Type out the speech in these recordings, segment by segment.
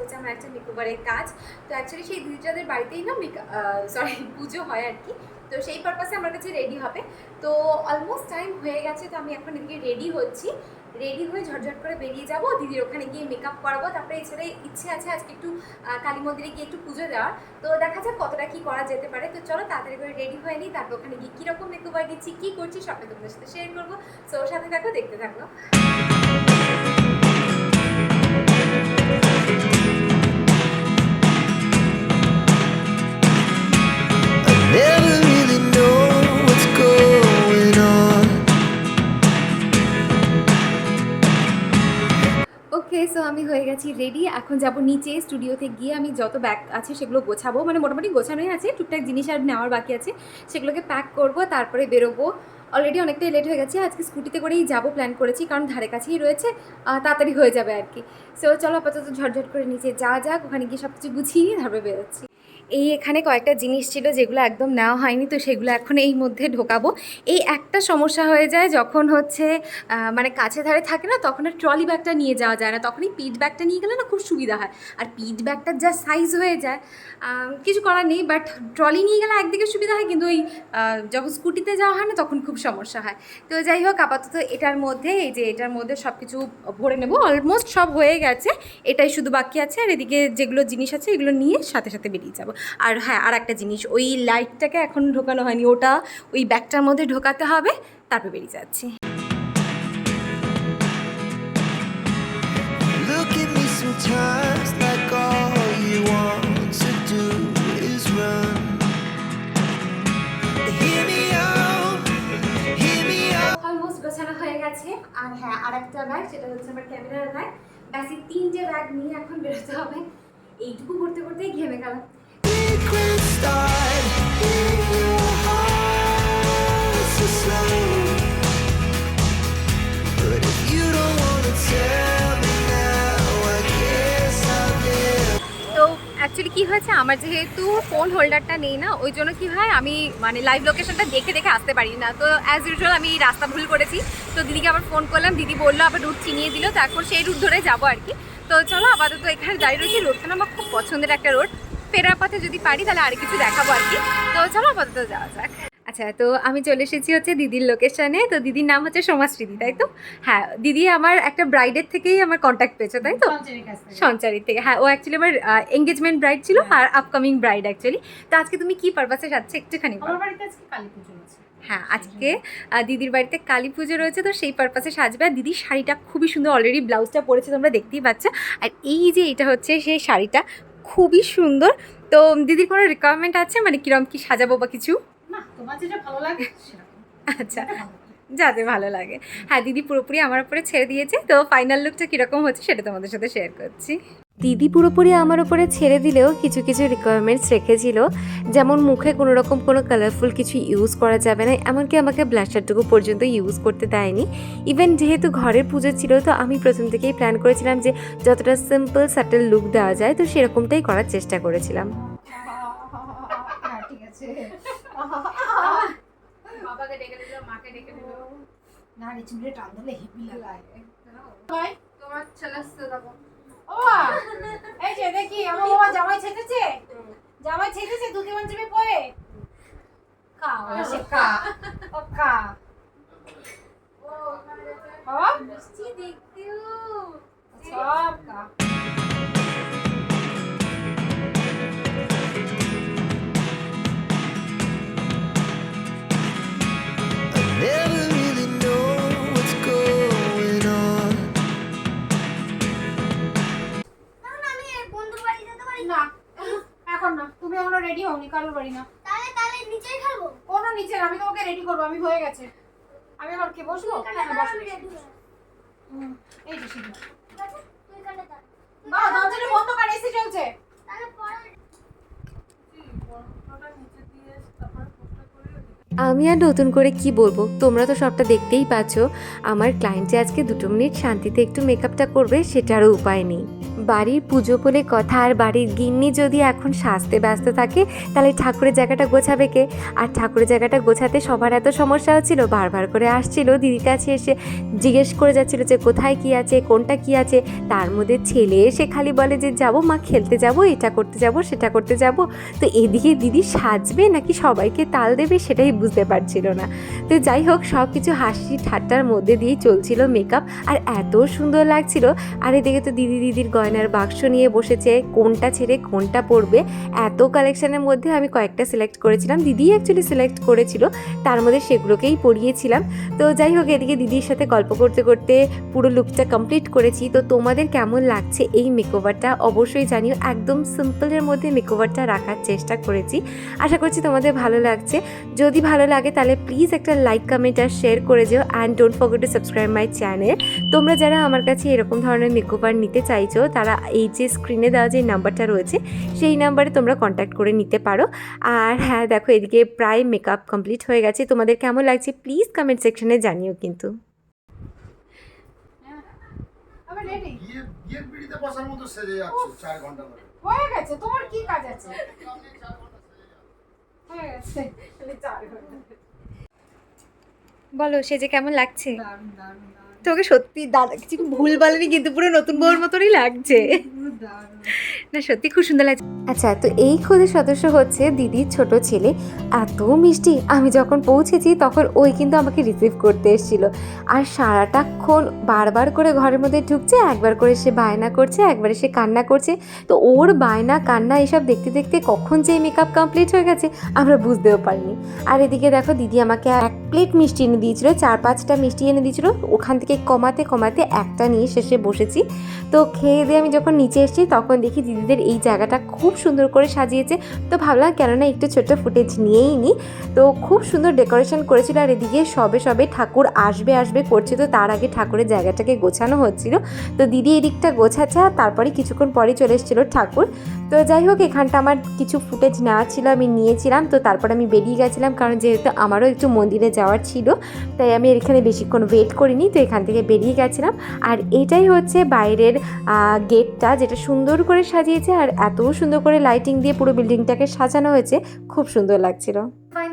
হচ্ছে আমার একটা মেকওভারের কাজ। তো অ্যাকচুয়ালি সেই দিদিটাদের বাড়িতেই না মেক সরি পুজো হয় আর কি। তো সেই পারপাসে আমার কাছে রেডি হবে। তো অলমোস্ট টাইম হয়ে গেছে, তো আমি এখন এদিকে রেডি হচ্ছি। রেডি হয়ে ঝটঝট করে বেরিয়ে যাব, দিদির ওখানে গিয়ে মেকআপ করাবো। তারপরে এছাড়া ইচ্ছে আছে আজকে একটু কালী মন্দিরে গিয়ে একটু পুজো দেওয়ার। তো দেখা যাক কতটা কি করা যেতে পারে। তো চলো তাড়াতাড়ি করে রেডি হয়ে নিই, তারপর ওখানে গিয়ে কীরকম মেকওভার দিচ্ছি কী করছি সবটা তোমাদের সাথে শেয়ার করব। ওর সাথে থাকো, দেখতে থাকো। সো আমি হয়ে গেছি রেডি এখন যাব নিচে স্টুডিওতে গিয়ে আমি যত ব্যাগ আছে সেগুলো গোছাবো। মানে মোটামুটি গোছানোই আছে, টুকটাক জিনিস আর নেওয়ার বাকি আছে। সেগুলোকে প্যাক করব, তারপরে বেরোবো। অলরেডি অনেকটাই লেট হয়ে গেছে, আজকে স্কুটিতে করেই যাব প্ল্যান করেছি, কারণ ধারে কাছেই রয়েছে তাড়াতাড়ি হয়ে যাবে আর কি। সো চলো আপাতত ঝটঝট করে নিচে যা যাক, ওখানে গিয়ে সব কিছু গুছিয়ে তারপরে বেরোচ্ছি। এই এখানে কয়েকটা জিনিস ছিল যেগুলো একদম নেওয়া হয়নি, তো সেগুলো এখন এই মধ্যে ঢোকাবো। এই একটা সমস্যা হয়ে যায় যখন হচ্ছে মানে কাছে ধারে থাকে না, তখন আর ট্রলি ব্যাগটা নিয়ে যাওয়া যায় না। তখনই পিট ব্যাগটা নিয়ে গেলে না খুব সুবিধা হয়। আর পিট ব্যাগটার যা সাইজ হয়ে যায় কিছু করার নেই বাট ট্রলি নিয়ে গেলে একদিকে সুবিধা হয়, কিন্তু ওই যখন স্কুটিতে যাওয়া হয় না, তখন খুব সমস্যা হয়। তো যাই হোক, আপাতত এটার মধ্যে, এই যে এটার মধ্যে সব কিছু ভরে নেব। অলমোস্ট সব হয়ে গেছে, এটাই শুধু বাকি আছে, আর এদিকে যেগুলো জিনিস আছে, এগুলো নিয়ে সাথে সাথে বেরিয়ে যাব। আর হ্যাঁ আর একটা জিনিস ওই লাইটটাকে এখন ঢোকানো হয়নি ওটা ওই ব্যাগটার মধ্যে ঢোকাতে হবে তারপর বেরিয়ে যাচ্ছি Look at me sometimes like all you want to do is run. Hear me out, hear me out. Almost গোছানো হয়ে গেছে আর হ্যাঁ আর একটা ব্যাগ সেটা হচ্ছে আমার ক্যামেরার ব্যাগ ব্যাস এই তিনটে ব্যাগ নিয়ে এখন বেরোতে হবে এইটুকু করতে করতেই ঘেমে গেলাম অ্যাকচুয়ালি কি হয়েছে? আমার যেহেতু ফোন হোল্ডারটা নেই না, ওই জন্য কি হয়? আমি মানে লাইভ লোকেশনটা দেখে দেখে আসতে পারি না। তো অ্যাজ ইউজুয়াল আমি রাস্তা ভুল করেছি। তো দিদিকে আবার ফোন করলাম। দিদি বলল, আবার রুট চিনিয়ে দিল। তারপর সেই রুট ধরে যাব আর কি। তো চলো, আপাতত এখানে দাঁড়িয়ে রয়েছি। রোডটা আমার খুব পছন্দের একটা রোড ফেরার পথে যদি পারি তাহলে আর কিছু দেখাবো আর কি। তো চলো আপাতত যাওয়া যাক। আচ্ছা তো আমি চলে এসেছি হচ্ছে দিদির লোকেশনে তো দিদির নাম হচ্ছে সমাজশ্রীদি তাই তো? হ্যাঁ দিদি আমার একটা ব্রাইডের থেকেই আমার কন্ট্যাক্ট পেয়েছে তাই তো? সঞ্চারিত থেকে। হ্যাঁ ও অ্যাকচুয়ালি আমার এঙ্গেজমেন্ট ব্রাইড ছিল আর আপকামিং ব্রাইড অ্যাকচুয়ালি তো আজকে তুমি কি পারপাসে যাচ্ছে একটুখানি হ্যাঁ আজকে দিদির বাড়িতে কালী পুজো রয়েছে তো সেই পারপাসে সাজবে। আর দিদির শাড়িটা খুবই সুন্দর অলরেডি ব্লাউজটা পরেছে তোমরা দেখতেই পাচ্ছ। আর এই যে এটা হচ্ছে সেই শাড়িটা খুবই সুন্দর। তো দিদির কোনো রিকোয়ারমেন্ট আছে? মানে কিরম কি সাজাবো বা কিছু? না তোমার যেটা ভালো লাগে আচ্ছা। যাতে ভালো লাগে। হ্যাঁ দিদি পুরোপুরি আমার উপরে ছেড়ে দিয়েছে। তো ফাইনাল লুকটা কীরকম হচ্ছে সেটা তোমাদের সাথে শেয়ার করছি। দিদি পুরোপুরি আমার উপরে ছেড়ে দিলেও কিছু কিছু রিকোয়ারমেন্টস রেখেছিল। যেমন মুখে কোনো রকম কোনো কালারফুল কিছু ইউজ করা যাবে না এমনকি আমাকে ব্লাশারটুকু পর্যন্ত ইউজ করতে দেয়নি। ইভেন যেহেতু ঘরের পুজো ছিল তো আমি প্রথম থেকেই প্ল্যান করেছিলাম যে যতটা সিম্পল সাটেল লুক দেওয়া যায় তো সেরকমটাই করার চেষ্টা করেছিলাম। ঠিক আছে বাবাকে ডেকে দিল মাকে ডেকে দিল। না রে চুলে টান দিলে হেভি লাগে তোমার ছেলে আসছে তখন ও এই যে দেখি আমার বাবা জামাই ছেটেছে জামাই ছেটেছে দুধে মঞ্চবে পয়ে কা সে খা। ও খা। বাবা? মিষ্টি দেখতেও। সব খা। কারোর না। তাহলে তাহলে নিচেই খাব? কোনো নিচে না, আমি তোমাকে রেডি করব আমি হয়ে গেছে। আমি আবার কে বসবো? হ্যাঁ এই যে দাও বাবা দরজাটা বন্ধ করে এসে চলছে। তাহলে পরে আমি আর নতুন করে কি বলব? তোমরা তো সবটা দেখতেই পাচ্ছ। আমার ক্লায়েন্ট আজকে দুটো মিনিট শান্তিতে একটু মেকআপটা করবে সেটারও উপায় নেই। বাড়ির পুজো বলে কথা আর বাড়ির গিন্নি যদি এখন সাজতে ব্যস্ত থাকে, তাহলে ঠাকুরের জায়গাটা গোছাবে কে? আর ঠাকুরের জায়গাটা গোছাতে সবার এত সমস্যা হচ্ছিল বারবার করে আসছিল, দিদির কাছে এসে জিজ্ঞেস করে যাচ্ছিল যে কোথায় কি আছে, কোনটা কি আছে? তার মধ্যে ছেলে এসে খালি বলে যে, যাব মা, খেলতে যাব, এটা করতে যাব, সেটা করতে যাব। তো এদিকে দিদি সাজবে নাকি সবাইকে তাল দেবে, সেটাই বুঝতে পারছিল না তো যাই হোক সব কিছু হাসি ঠাট্টার মধ্যে দিয়েই চলছিল মেকআপ আর এত সুন্দর লাগছিল। আর এদিকে তো দিদি দিদির গয়নার বাক্স নিয়ে বসেছে। কোনটা ছেড়ে কোনটা পরবে? এত কালেকশনের মধ্যে আমি কয়েকটা সিলেক্ট করেছিলাম। দিদি অ্যাকচুয়ালি সিলেক্ট করেছিল। তার মধ্যে সেগুলোকেই পরিয়েছিলাম। তো যাই হোক, এদিকে দিদির সাথে গল্প করতে করতে পুরো লুকটা কমপ্লিট করেছি। তো তোমাদের কেমন লাগছে এই মেকওভারটা অবশ্যই জানিও, একদম সিম্পলের মধ্যে মেকওভারটা রাখার চেষ্টা করেছি। আশা করছি তোমাদের ভালো লাগছে। যদি ভালো লাগে তাহলে প্লিজ একটা লাইক কমেন্ট আর শেয়ার করে যেও and don't forget to subscribe my channel তোমরা যারা আমার কাছে এরকম ধরনের মেকওভার নিতে চাইছো তারা এই যে স্ক্রিনে দেওয়া যে নাম্বারটা রয়েছে সেই নাম্বারে তোমরা কন্ট্যাক্ট করে নিতে পারো। আর হ্যাঁ দেখো এদিকে প্রায় মেকআপ কমপ্লিট হয়ে গেছে। তোমাদের কেমন লাগছে? প্লিজ কমেন্ট সেকশনে জানিও কিন্তু। হয়ে গেছে। তোমার কি কাজ আছে? হয়ে গেছে। চার ঘণ্টা। বলো সে যে কেমন লাগছে? তোকে সত্যি দাদা কিছু ভুল বলেনি কিন্তু পুরো নতুন বউর মতনই লাগছে। না, সত্যি খুব সুন্দর লাগছে। আচ্ছা তো এই খোদের সদস্য হচ্ছে দিদির ছোট ছেলে। এত মিষ্টি, আমি যখন পৌঁছেছি তখন ওই কিন্তু আমাকে রিসিভ করতে এসেছিল। আর সারাটাক্ষণ বারবার করে ঘরের মধ্যে ঢুকছে, একবার করে সে বায়না করছে, একবার সে কান্না করছে। তো ওর বায়না, কান্না এসব দেখতে দেখতে কখন যে মেকআপ কমপ্লিট হয়ে গেছে, আমরা বুঝতেও পারিনি। আর এদিকে দেখো, দিদি আমাকে এক প্লেট মিষ্টি এনে দিয়েছিল, চার পাঁচটা মিষ্টি এনে দিয়েছিল। ওখান থেকে কমাতে কমাতে একটা নিয়ে শেষে বসেছি। তো খেয়ে দিয়ে আমি যখন নিচে এসেছি, তখন দেখি দিদিদের এই জায়গাটা খুব সুন্দর করে সাজিয়েছে। তো ভাবলাম কেননা একটু ছোট্ট ফুটেজ নিয়েই নিই তো খুব সুন্দর ডেকোরেশন করেছিল আর এদিকে সবে সবে ঠাকুর আসবে আসবে করছে। তো তার আগে ঠাকুরের জায়গাটাকে গোছানো হচ্ছিল। তো দিদি এদিকটা গোছাচ্ছে আর তারপরে কিছুক্ষণ পরে চলে এসেছিল ঠাকুর। তো যাই হোক, এখানটা আমার কিছু ফুটেজ নেওয়া ছিল, আমি নিয়েছিলাম। তো তারপর আমি বেরিয়ে গেছিলাম কারণ যেহেতু আমারও একটু মন্দিরে যাওয়ার ছিল, তাই আমি এখানে বেশিক্ষণ ওয়েট করিনি। তো এখান থেকে বেরিয়ে গেছিলাম। আর এটাই হচ্ছে বাইরের গেটটা যেটা সুন্দর করে সাজিয়েছে আর এত সুন্দর করে লাইটিং দিয়ে পুরো বিল্ডিংটাকে সাজানো হয়েছে খুব সুন্দর লাগছিল।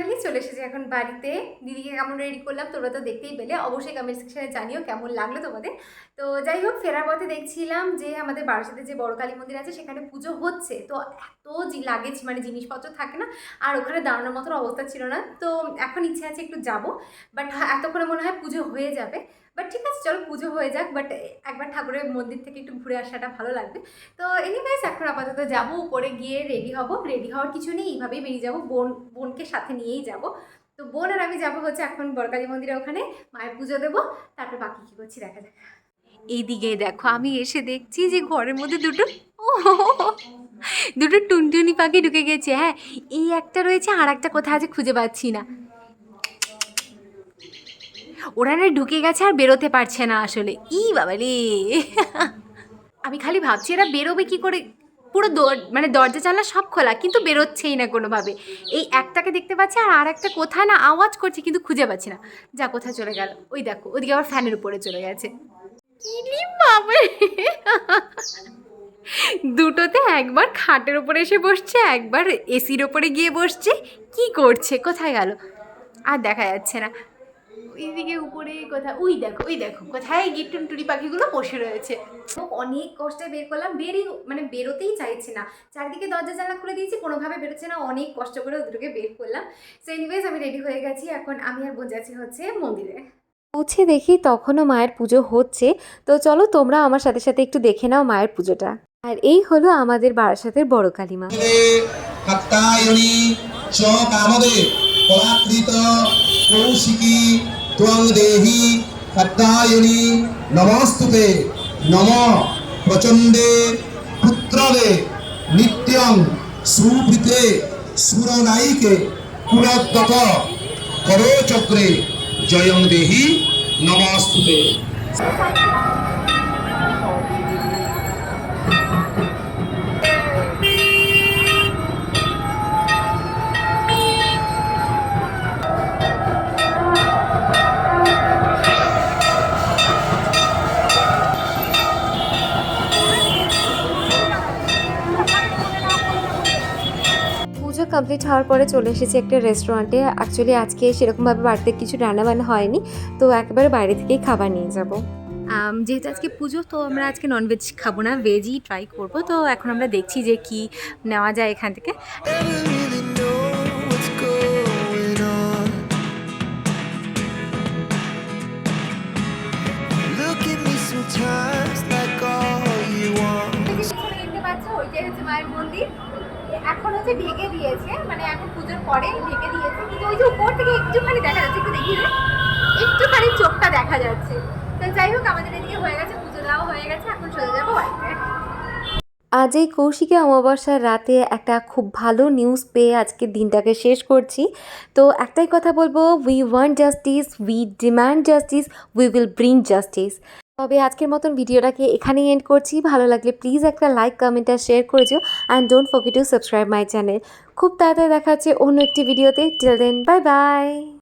ফাইনালি চলে এসেছি এখন বাড়িতে। দিদিকে কেমন রেডি করলাম তোমরা তো দেখতেই পেলে। অবশ্যই কমেন্ট সেকশনে জানিও কেমন লাগল তোমাদের। তো যাই হোক, ফেরার পথে দেখছিলাম যে আমাদের বারাসাতে যে বড় কালী মন্দির আছে, সেখানে পুজো হচ্ছে। তো এত লাগেজ মানে জিনিসপত্র থাকে না, আর ওখানে দাঁড়ানোর মতন অবস্থা ছিল না। তো এখন ইচ্ছে আছে একটু যাব। বাট এতক্ষণে মনে হয় পুজো হয়ে যাবে। বাট ঠিক আছে, চলো পুজো হয়ে যাক। বাট একবার ঠাকুরের মন্দির থেকে একটু ঘুরে আসাটা ভালো লাগবে। তো এনিওয়েজ এখন আপাতত যাব। উপরে গিয়ে রেডি হব। রেডি হওয়ার কিছু নেই, এইভাবেই বেরিয়ে যাব। বোন, বোনকে সাথে নিয়েই যাব। তো বোন আর আমি যাব হচ্ছে এখন বরকালী মন্দিরে ওখানে, মায়ের পুজো দেবো, তারপর বাকি কী করছি দেখা যাক। এইদিকে দেখো, আমি এসে দেখছি যে ঘরের মধ্যে দুটো দুটো টুনটুনি পাখি ঢুকে গেছে। হ্যাঁ এই একটা রয়েছে, আর একটা কোথায় আছে খুঁজে পাচ্ছি না। ওরা না ঢুকে গেছে আর বেরোতে পারছে না আসলে। ই বাবা রে আমি খালি ভাবছি, এরা বেরোবে কি করে? পুরো মানে দরজা জানলা সব খোলা, কিন্তু বেরোচ্ছেই না কোনোভাবে। এই একটাকে দেখতে পাচ্ছি আর আর একটা কোথায় না আওয়াজ করছে, কিন্তু খুঁজে পাচ্ছি না। যা, কোথায় চলে গেল? ওই দেখো, ওদিকে আবার ফ্যানের উপরে চলে গেছে। দুটোতে একবার খাটের ওপরে এসে বসছে, একবার এসির ওপরে গিয়ে বসছে। কি করছে? কোথায় গেল? আর দেখা যাচ্ছে না। ওইদিকে উপরে কোথায় ওই দেখো ওই দেখো কোথায় গিয়ে টুনটুনি পাখিগুলো বসে রয়েছে অনেক কষ্টে বের করলাম বেরই মানে বেরোতেই চাইছে না চারিদিকে দরজা জানলা খুলে দিয়েছি কোনোভাবে বেরোচ্ছে না অনেক কষ্ট করে ওদেরকে বের করলাম সো এনিওয়েজ আমি রেডি হয়ে গেছি এখন আমি আর বোন যাচ্ছি হচ্ছে মন্দিরে পৌঁছে দেখি তখনও মায়ের পুজো হচ্ছে তো চলো তোমরা আমার সাথে সাথে একটু দেখে নাও মায়ের পুজোটা আর এই হলো আমাদের বারাসাতের বড় কালীমা কাত্তায়নী চ কলাকৃত কৌশিকী त्वं देहि हद्दायिनी नमोस्तुते नमो प्रचंडे पुत्रवे नित्यं सुभिते सुरनायिके पुरत्तक करोचक्रे जयं देहि नमोस्तुते কমপ্লিট হওয়ার পরে চলে এসেছি একটা রেস্টুরেন্টে অ্যাকচুয়ালি আজকে সেরকমভাবে বাড়িতে কিছু রান্নাবান্না হয়নি তো একেবারে বাইরে থেকেই খাবার নিয়ে যাব। যেহেতু আজকে পুজো তো আমরা আজকে ননভেজ খাব না ভেজই ট্রাই করব। তো এখন আমরা দেখছি যে কি নেওয়া যায় এখান থেকে। দেখতে পাচ্ছ ওইটাই হচ্ছে মায়ের মন্দির। এখন হচ্ছে ঢেকে দিয়েছে মানে এখন পুজোর পরে ঢেকে দিয়েছে। কিন্তু ওই যে উপর থেকে একটুখানি দেখা যাচ্ছে, একটু দেখি একটুখানি চোখটা দেখা যাচ্ছে। তো যাই হোক, আমাদের এদিকে হয়ে গেছে, পুজো দেওয়া হয়ে গেছে, এখন চলে যাব আজ এই কৌশিকী অমাবস্যার রাতে একটা খুব ভালো নিউজ পেয়ে আজকে দিনটাকে শেষ করছি। তো একটাই কথা বলব we want justice we demand justice we will bring justice তবে আজকের মতন ভিডিওটাকে এখানেই এন্ড করছি। ভালো লাগলে প্লিজ একটা লাইক কমেন্ট আর শেয়ার করে দিও। And don't forget to subscribe my channel খুব তাড়াতাড়ি দেখা হচ্ছে অন্য একটি ভিডিওতে টিল দেন বাই বাই